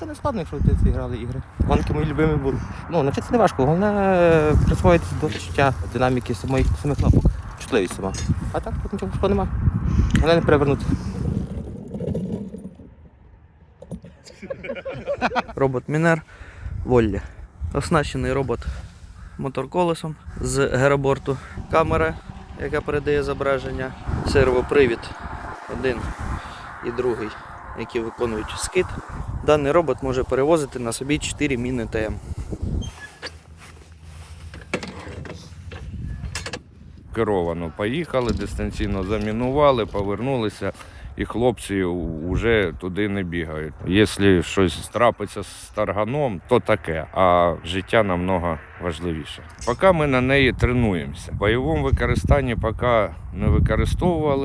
Це не складно, якщо ви грали ігри. Гонки мої любимі були. Ну, навчитися не важко, головне е, присвоїтися до відчуття динаміки самих, самих кнопок, чутливість сама. А так тут нічого важкого нема. Головне не перевернути. робот Мінер Воллі. Оснащений робот моторколесом з героборту. Камера, яка передає зображення, сервопривід один і другий, які виконують скид. Даний робот може перевозити на собі 4 міни ТМ. керовано поїхали, дистанційно замінували, повернулися, і хлопці вже туди не бігають. Якщо щось трапиться з тарганом, то таке, а життя намного важливіше. Поки ми на неї тренуємося. В бойовому використанні поки не використовували.